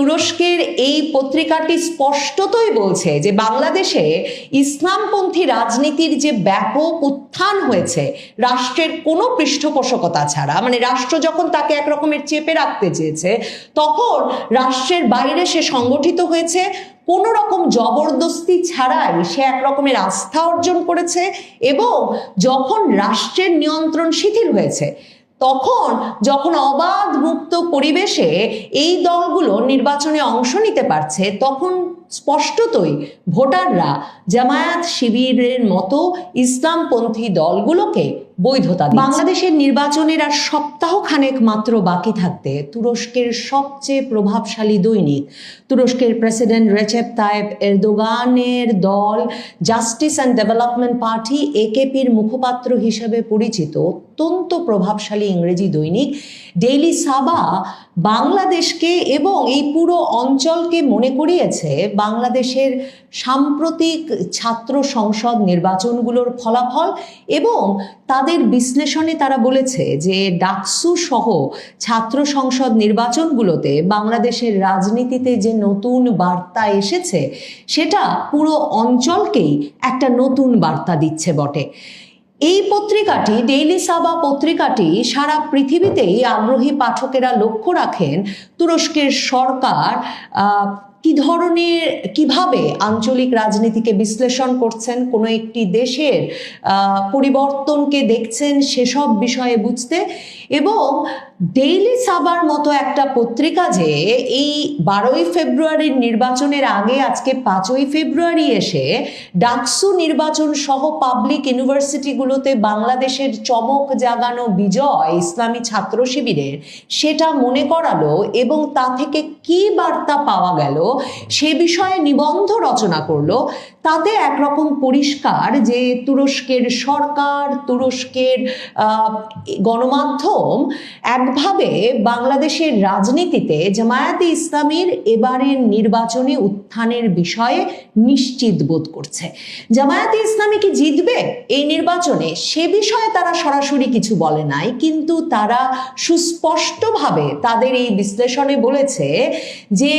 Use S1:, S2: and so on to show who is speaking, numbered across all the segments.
S1: তুরস্কের এই পত্রিকাটি স্পষ্টতই বলছে যে বাংলাদেশে ইসলামপন্থী রাজনীতির যে ব্যাপক উত্থান হয়েছে, রাষ্ট্রের কোনো পৃষ্ঠপোষকতা ছাড়া মানে রাষ্ট্র যখন তাকে একরকমের চেপে রাখতে চেয়েছে, তখন রাষ্ট্রের বাইরে সে সংগঠিত হয়েছে, কোনো রকম জবরদস্তি ছাড়াই সে এক রকমের আস্থা অর্জন করেছে এবং যখন রাষ্ট্রের নিয়ন্ত্রণ শিথিল হয়েছে তখন যখন অবাধ মুক্ত পরিবেশে এই দলগুলো নির্বাচনে অংশ নিতে পারছে তখন স্পষ্টতই ভোটাররা জামায়াত শিবিরের মতো ইসলামপন্থী দলগুলোকে বৈধতা। বাংলাদেশের নির্বাচনের আর সপ্তাহ খানেক মাত্র বাকি থাকতে তুরস্কের সবচেয়ে প্রভাবশালী দৈনিক, তুরস্কের প্রেসিডেন্ট রেচেপ তায়েব এরদোগানের দল জাস্টিস অ্যান্ড ডেভেলপমেন্ট পার্টি একেপির মুখপাত্র হিসেবে পরিচিত অত্যন্ত প্রভাবশালী ইংরেজি দৈনিক ডেইলি সাবা বাংলাদেশকে এবং এই পুরো অঞ্চলকে মনে করিয়েছে বাংলাদেশের সাম্প্রতিক ছাত্র সংসদ নির্বাচনগুলোর ফলাফল এবং তাদের বিশ্লেষণে তারা বলেছে যে ডাকসু সহ ছাত্র সংসদ নির্বাচনগুলোতে বাংলাদেশের রাজনীতিতে যে নতুন বার্তা এসেছে, সেটা পুরো অঞ্চলকেই একটা নতুন বার্তা দিচ্ছে বটে। এই পত্রিকাটি ডেইলি সাবা পত্রিকাটি সারা পৃথিবীতেই আগ্রহী পাঠকেরা লক্ষ্য রাখেন তুরস্কের সরকার কি ধরনের, কীভাবে আঞ্চলিক রাজনীতিকে বিশ্লেষণ করছেন, কোনো একটি দেশের পরিবর্তনকে দেখছেন সেসব বিষয়ে বুঝতে এবং ডেইলি সাবার মতো একটা পত্রিকা যে এই বারোই ফেব্রুয়ারির নির্বাচনের আগে, আজকে পাঁচই ফেব্রুয়ারি এসে ডাকসু নির্বাচন সহ পাবলিক ইউনিভার্সিটিগুলোতে বাংলাদেশের চমক জাগানো বিজয় ইসলামী ছাত্র শিবিরের সেটা মনে করালো এবং তা থেকে কি বার্তা পাওয়া গেল সে বিষয়ে নিবন্ধ রচনা করল। তাতে একরকম পরিষ্কার যে তুরস্কের সরকার, তুরস্কের গণমাধ্যম একভাবে বাংলাদেশের রাজনীতিতে জামায়াতে ইসলামের এবারের নির্বাচনে উত্থানের বিষয়ে নিশ্চিত বোধ করছে। জামায়াতে ইসলামী কি জিতবে এই নির্বাচনে সে বিষয়ে তারা সরাসরি কিছু বলে নাই, কিন্তু তারা সুস্পষ্টভাবে তাদের এই বিশ্লেষণে বলেছে যে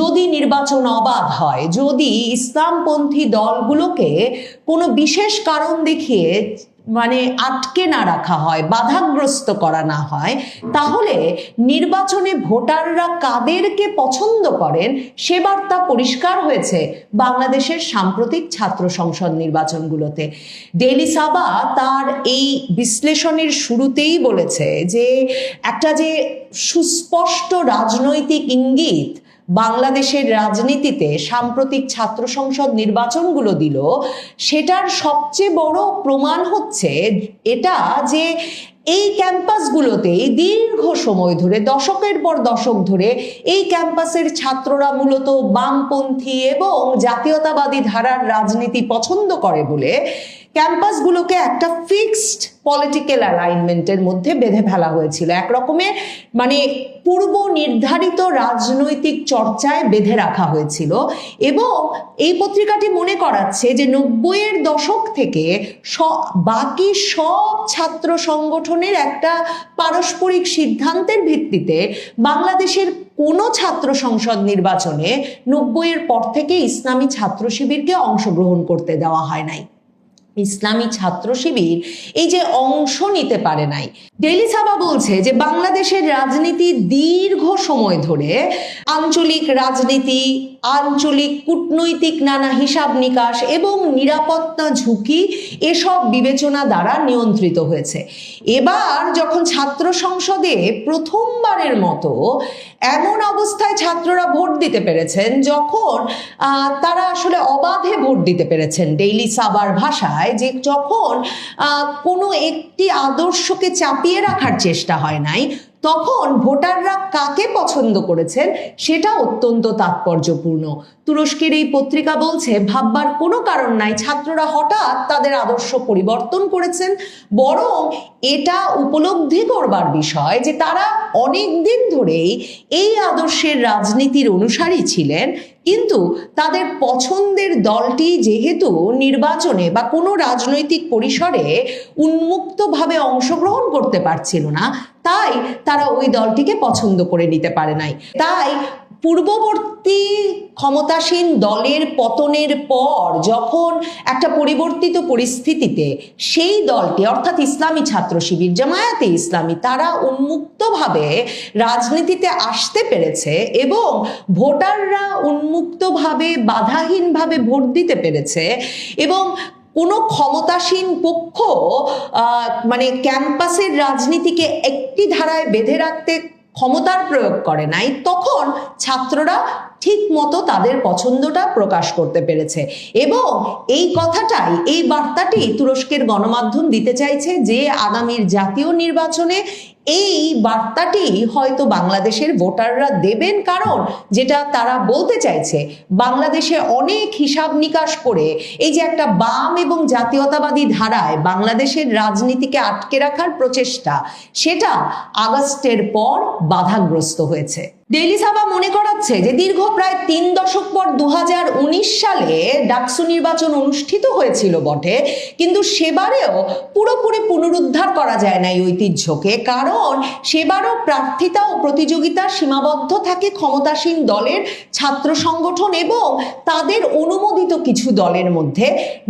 S1: যদি নির্বাচন অবাধ হয়, যদি ইসলামপন্থী দলগুলোকে কোনো বিশেষ কারণ দেখিয়ে মানে আটকে না রাখা হয়, বাধাগ্রস্ত করা না হয়, তাহলে নির্বাচনে ভোটাররা কাদেরকে পছন্দ করেন? সে বার্তা পরিষ্কার হয়েছে বাংলাদেশের সাম্প্রতিক ছাত্র সংসদ নির্বাচনগুলোতে। ডেইলি সাবা তার এই বিশ্লেষণের শুরুতেই বলেছে যে, একটা যে সুস্পষ্ট রাজনৈতিক ইঙ্গিত বাংলাদেশের রাজনীতিতে সাম্প্রতিক ছাত্র সংসদ নির্বাচনগুলো দিল, সেটার সবচেয়ে বড় প্রমাণ হচ্ছে এটা যে এই ক্যাম্পাসগুলোতেই দীর্ঘ সময় ধরে, দশকের পর দশক ধরে এই ক্যাম্পাসের ছাত্ররা মূলত বামপন্থী এবং জাতীয়তাবাদী ধারার রাজনীতি পছন্দ করে বলে ক্যাম্পাসগুলোকে একটা ফিক্সড পলিটিক্যাল অ্যালাইনমেন্টের মধ্যে বেঁধে ফেলা হয়েছিল। এক রকমের মানে পূর্ব নির্ধারিত রাজনৈতিক চর্চায় বেঁধে রাখা হয়েছিল এবং এই পত্রিকাটি মনে করাচ্ছে যে নব্বইয়ের দশক থেকে বাকি সব ছাত্র সংগঠনের একটা পারস্পরিক সিদ্ধান্তের ভিত্তিতে বাংলাদেশের কোনো ছাত্র সংসদ নির্বাচনে নব্বইয়ের পর থেকে ইসলামী ছাত্র শিবিরকে অংশগ্রহণ করতে দেওয়া হয় নাই। ইসলামী ছাত্র শিবির এই যে অংশ নিতে পারে নাই। ডেলি সাবা বলছে যে বাংলাদেশের রাজনীতি দীর্ঘ সময় ধরে আঞ্চলিক রাজনীতি আঞ্চলিক কূটনৈতিক নানা হিসাব নিকাশ এবং নিরাপত্তা ঝুঁকি এসব বিবেচনা দ্বারা নিয়ন্ত্রিত হয়েছে। এবার যখন ছাত্র সংসদে প্রথমবারের মতো এমন অবস্থায় ছাত্ররা ভোট দিতে পেরেছেন, যখন তারা আসলে অবাধে ভোট দিতে পেরেছেন ডেইলি সাবার ভাষায় যে যখন কোনো একটি আদর্শকে চাপিয়ে রাখার চেষ্টা হয় নাই তখন ভোটাররা কাকে পছন্দ করেছেন সেটা অত্যন্ত তাৎপর্যপূর্ণ। তুরস্কের এই পত্রিকা বলছে, ভাববার কোনো কারণ নাই, ছাত্ররা হঠাৎ তাদের আদর্শ পরিবর্তন করেছেন। বরং এটা উপলব্ধি করবার বিষয় যে তারা অনেক দিন ধরেই এই আদর্শের রাজনীতির অনুসারী ছিলেন কিন্তু তাদের পছন্দের দলটি যেহেতু নির্বাচনে বা কোনো রাজনৈতিক পরিসরে উন্মুক্তভাবে অংশগ্রহণ করতে পারছিল না, তাই তারা ওই দলটিকে পছন্দ করে নিতে পারে নাই। তাই পূর্ববর্তী ক্ষমতাসীন দলের পতনের পর যখন একটা পরিবর্তিত পরিস্থিতিতে সেই দলটি, অর্থাৎ ইসলামী ছাত্র শিবির, জামায়াতে ইসলামী, তারা উন্মুক্তভাবে রাজনীতিতে আসতে পেরেছে এবং ভোটাররা উন্মুক্তভাবে, বাধাহীনভাবে ভোট দিতে পেরেছে এবং কোনো ক্ষমতাসীন পক্ষ মানে ক্যাম্পাসের রাজনীতিকে একটি ধারায় বেঁধে রাখতে ক্ষমতার প্রয়োগ করে নাই, তখন ছাত্ররা ঠিক মতো তাদের পছন্দটা প্রকাশ করতে পেরেছে। এবং এই কথাটাই, এই বার্তাটি তুরস্কের গণমাধ্যম দিতে চাইছে যে, আগামীর জাতীয় নির্বাচনে এই বার্তাটি হয়তো বাংলাদেশের ভোটাররা দেবেন কারণ যেটা তারা বলতে চাইছে, বাংলাদেশে অনেক হিসাব নিকাশ করে এই যে একটা বাম এবং জাতীয়তাবাদী ধারায় বাংলাদেশের রাজনীতিকে আটকে রাখার প্রচেষ্টা, সেটা আগস্টের পর বাধাগ্রস্ত হয়েছে। ডেইলি সাবা মনে করাচ্ছে যে দীর্ঘ প্রায় তিন দশক পর দু হাজার উনিশ সালে ডাকসু নির্বাচন অনুষ্ঠিত হয়েছিল বটে। কিন্তু সেবারেও পুরোপুরি পুনরুদ্ধার করা যায় না এই ঐতিহ্যকে। কারণ সেবারও প্রার্থিতা ও প্রতিযোগিতা সীমাবদ্ধ থাকে ক্ষমতাসীন দলের ছাত্র সংগঠন এবং তাদের অনুমোদিত কিছু দলের মধ্যে।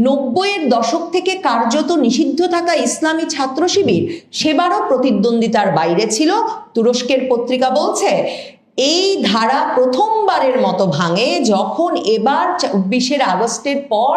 S1: নব্বইয়ের দশক থেকে কার্যত নিষিদ্ধ থাকা ইসলামী ছাত্র শিবির সেবারও প্রতিদ্বন্দ্বিতার বাইরে ছিল। তুরস্কের পত্রিকা বলছে এই ধারা প্রথমবারের মতো ভাঙে যখন এবার চব্বিশের আগস্টের পর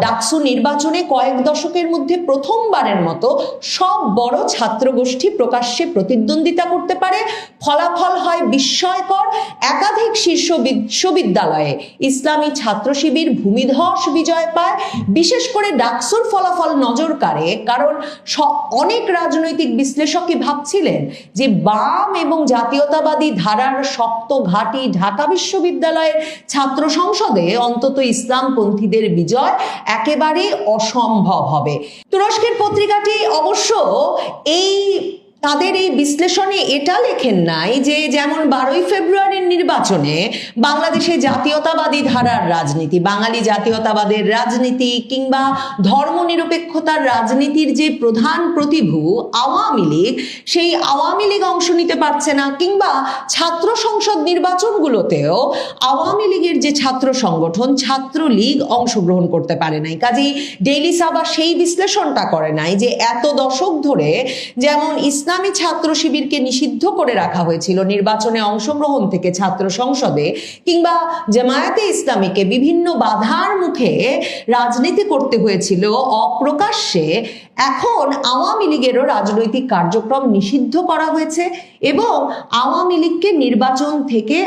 S1: ডাকসু নির্বাচনে কয়েক দশকের মধ্যে প্রথমবারের মতো সব বড় ছাত্রগোষ্ঠী প্রকাশ্যে প্রতিদ্বন্দ্বিতা করতে পারে। ফলাফল হয় বিস্ময়কর একাধিক শীর্ষ বিশ্ববিদ্যালয়ে ইসলামী ছাত্র শিবির ভূমিধস বিজয় পায়। বিশেষ করে ডাকসুর ফলাফল নজর কাড়ে, কারণ অনেক রাজনৈতিক বিশ্লেষকই ভাবছিলেন যে বাম এবং জাতীয়তাবাদী ধারার শক্ত ঘাঁটি ঢাকা বিশ্ববিদ্যালয়ের ছাত্র সংসদে অন্তত ইসলামপন্থীদের বিজয় একেবারে অসম্ভব হবে। তুরস্কের পত্রিকাটি অবশ্য এই তাদের এই বিশ্লেষণে এটা লেখেন নাই যে যেমন বারোই ফেব্রুয়ারির নির্বাচনে বাংলাদেশে জাতীয়তাবাদী ধারার রাজনীতি, বাঙালি জাতীয়তাবাদের রাজনীতি কিংবা ধর্মনিরপেক্ষতার রাজনীতির যে প্রধান প্রতিভূ আওয়ামী লীগ, সেই আওয়ামী লীগ অংশ নিতে পারছে না কিংবা ছাত্র সংসদ নির্বাচনগুলোতেও আওয়ামী লীগের যে ছাত্র সংগঠন ছাত্র লীগ অংশগ্রহণ করতে পারে নাই। কাজেই ডেইলি সাবা সেই বিশ্লেষণটা করে নাই যে এত দশক ধরে যেমন ইসলামী ছাত্র শিবিরকে নিষিদ্ধ করে রাখা হয়েছিল। নির্বাচনে অংশগ্রহণ থেকে ছাত্র সংসদে কিংবা জামায়াতে ইসলামীকে বিভিন্ন বাধার মুখে রাজনীতি করতে হয়েছিল। অপ্রকাশ্যে এখন আওয়ামী লীগেরও রাজনৈতিক কার্যক্রম নিষিদ্ধ করা হয়েছে এবং আওয়ামী লীগকে নির্বাচন থেকে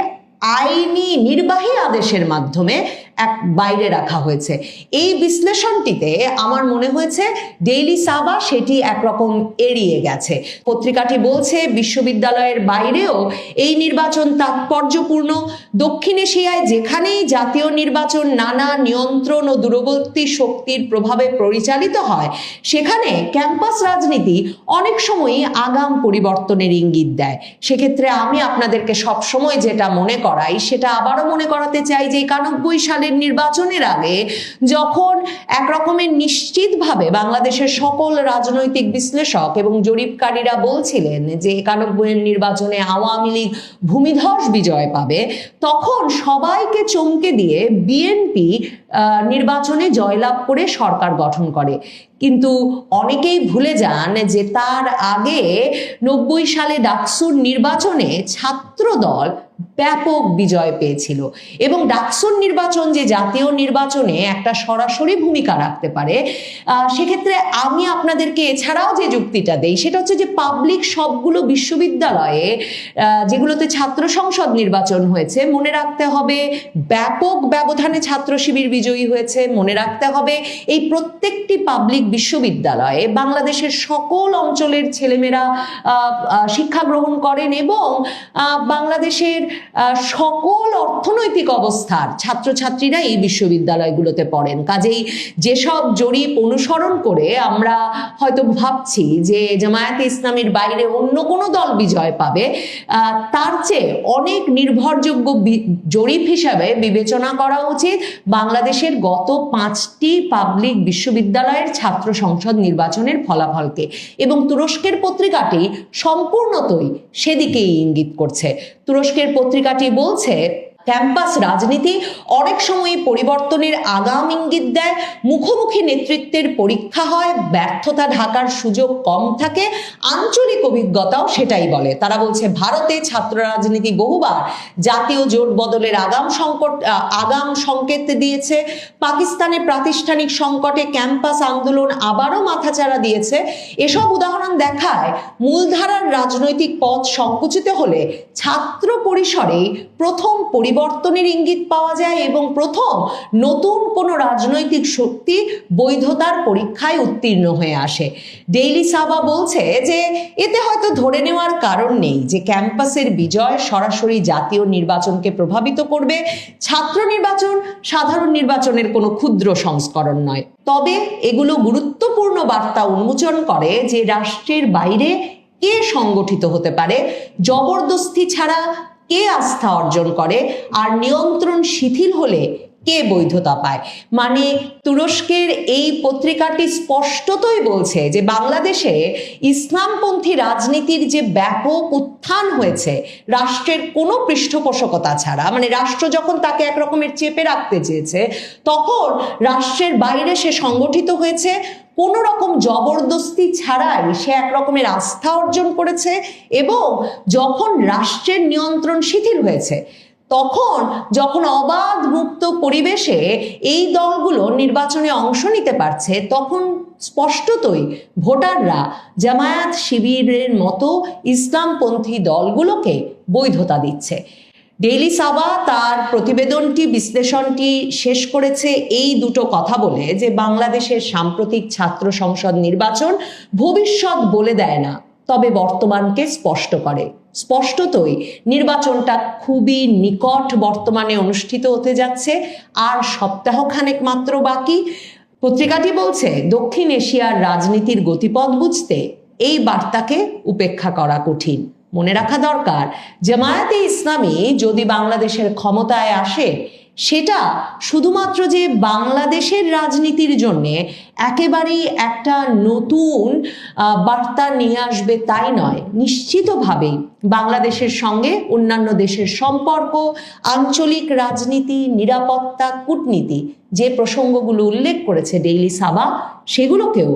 S1: আইনি নির্বাহী আদেশের মাধ্যমে এক বাইরে রাখা হয়েছে। এই বিশ্লেষণটিতে আমার মনে হয়েছে ডেইলি সাবা সেটি একরকম এড়িয়ে গেছে। পত্রিকাটি বলছে বিশ্ববিদ্যালয়ের বাইরেও এই নির্বাচন তাৎপর্যপূর্ণ। দক্ষিণ এশিয়ায় যেখানেই জাতীয় নির্বাচন নানা নিয়ন্ত্রণ ও দূরবর্তী শক্তির প্রভাবে পরিচালিত হয়, সেখানে ক্যাম্পাস রাজনীতি অনেক সময়ই আগাম পরিবর্তনের ইঙ্গিত দেয়। সেক্ষেত্রে আমি আপনাদেরকে সবসময় যেটা মনে করাই, সেটা আবারও মনে করাতে চাই যে একানব্বই সালের নির্বাচনের আগে যখন একরকমের নিশ্চিতভাবে বাংলাদেশের সকল রাজনৈতিক বিশ্লেষক এবং জরিপকারীরা বলছিলেন যে একানব্বইয়ের নির্বাচনে আওয়ামী লীগ ভূমিধস বিজয় পাবে, তখন সবাইকে চমকে দিয়ে বিএনপি নির্বাচনে জয়লাভ করে সরকার গঠন করে। কিন্তু অনেকেই ভুলে যান যে তার আগে নব্বই সালে ডাকসুর নির্বাচনে ছাত্রদল ব্যাপক বিজয় পেয়েছিল। এবং ডাকসুর নির্বাচন যে জাতীয় নির্বাচনে একটা সরাসরি ভূমিকা রাখতে পারে সেক্ষেত্রে আমি আপনাদেরকে এছাড়াও যে যুক্তিটা দেই, সেটা হচ্ছে যে পাবলিক সবগুলো বিশ্ববিদ্যালয়ে যেগুলোতে ছাত্র সংসদ নির্বাচন হয়েছে, মনে রাখতে হবে ব্যাপক ব্যবধানে ছাত্র শিবির বিজয়ী হয়েছে, মনে রাখতে হবে এই প্রত্যেকটি পাবলিক বিশ্ববিদ্যালয়ে বাংলাদেশের সকল অঞ্চলের ছেলেমেয়েরা শিক্ষা গ্রহণ করেন এবং বাংলাদেশের সকল অর্থনৈতিক অবস্থার ছাত্রছাত্রীরা এই বিশ্ববিদ্যালয়গুলোতে পড়েন। কাজেই যেসব জরিপ অনুসরণ করে আমরা হয়তো ভাবছি যে জামায়াতে ইসলামের বাইরে অন্য কোনো দল বিজয় পাবে তার চেয়ে অনেক নির্ভরযোগ্য জরিপ হিসাবে বিবেচনা করা উচিত বাংলাদেশের গত পাঁচটি পাবলিক বিশ্ববিদ্যালয়ের ছাত্র ছাত্র সংসদ নির্বাচনের ফলাফলকে। এবং তুরস্কের পত্রিকাটি সম্পূর্ণতই সেদিকেই ইঙ্গিত করছে। তুরস্কের পত্রিকাটি বলছে ক্যাম্পাস রাজনীতি অনেক সময় পরিবর্তনের আগাম ইঙ্গিত দেয়। মুখোমুখি নেতৃত্বের পরীক্ষা হয়, ব্যর্থতা ঢাকার সুযোগ কম থাকে, আঞ্চলিক অভিজ্ঞতাও সেটাই বলে। তারা বলছে, ভারতে ছাত্র রাজনীতি বহুবার জাতীয় জোট বদলের আগাম সংকট আগাম সংকেত দিয়েছে। পাকিস্তানে প্রাতিষ্ঠানিক সংকটে ক্যাম্পাস আন্দোলন আবারও মাথাচাড়া দিয়েছে। এসব উদাহরণ দেখায়, মূলধারার রাজনৈতিক পথ সংকুচিত হলে ছাত্র পরিসরেই প্রথম পরিবর্তনের ইঙ্গিত পাওয়া যায় এবং প্রথম নতুন কোনো রাজনৈতিক শক্তি বৈধতার পরীক্ষায় উত্তীর্ণ হয়ে আসে। ডেইলি সাবা বলছে যে, এতে হয়তো ধরে নেওয়ার কারণ নেই যে ক্যাম্পাসের বিজয় সরাসরি জাতীয় নির্বাচনকে প্রভাবিত করবে। ছাত্র নির্বাচন সাধারণ নির্বাচনের কোনো ক্ষুদ্র সংস্করণ নয়। তবে এগুলো গুরুত্বপূর্ণ বার্তা উন্মোচন করে যে রাষ্ট্রের বাইরে কে সংগঠিত হতে পারে। জবরদস্তি ছাড়া কে আস্থা অর্জন করে? আর নিয়ন্ত্রণ শিথিল হলে কে বৈধতা পায়? মানে তুরস্কের এই পত্রিকাটি স্পষ্টতই বলছে যে বাংলাদেশে ইসলামপন্থী রাজনীতির যে ব্যাপক উত্থান হয়েছে, রাষ্ট্রের কোনো পৃষ্ঠপোষকতা ছাড়া মানে রাষ্ট্র যখন তাকে এক রকমের চেপে রাখতে চেয়েছে, তখন রাষ্ট্রের বাইরে সে সংগঠিত হয়েছে কোনো রকম জবরদস্তি ছাড়াই সে এক রকমের আস্থা অর্জন করেছে এবং যখন রাষ্ট্রের নিয়ন্ত্রণ শিথিল হয়েছে, তখন যখন অবাধ মুক্ত পরিবেশে এই দলগুলো নির্বাচনে অংশ নিতে পারছে, তখন স্পষ্টতই ভোটাররা জামায়াত শিবিরের মতো ইসলামপন্থী দলগুলোকে বৈধতা দিচ্ছে। ডেইলি সাবা তার প্রতিবেদনটি, বিশ্লেষণটি শেষ করেছে এই দুটো কথা বলে যে বাংলাদেশের সাম্প্রতিক ছাত্র সংসদ নির্বাচন ভবিষ্যৎ বলে দেয় না, তবে বর্তমানকে স্পষ্ট করে। স্পষ্টতই নির্বাচনটা খুবই নিকট বর্তমানে অনুষ্ঠিত হতে যাচ্ছে, আর সপ্তাহখানেক মাত্র বাকি। পত্রিকাটি বলছে, দক্ষিণ এশিয়ার রাজনীতির গতিপথ বুঝতে এই বার্তাকে উপেক্ষা করা কঠিন। মনে রাখা দরকার, জামায়াতে ইসলামী যদি বাংলাদেশের ক্ষমতায় আসে, সেটা শুধুমাত্র যে বাংলাদেশের রাজনীতির জন্য একেবারেই একটা নতুন বার্তা নিয়ে আসবে তাই নয়। নিশ্চিতভাবেই বাংলাদেশের সঙ্গে অন্যান্য দেশের সম্পর্ক, আঞ্চলিক রাজনীতি, নিরাপত্তা, কূটনীতি যে প্রসঙ্গগুলো উল্লেখ করেছে ডেইলি সাবা, সেগুলোকেও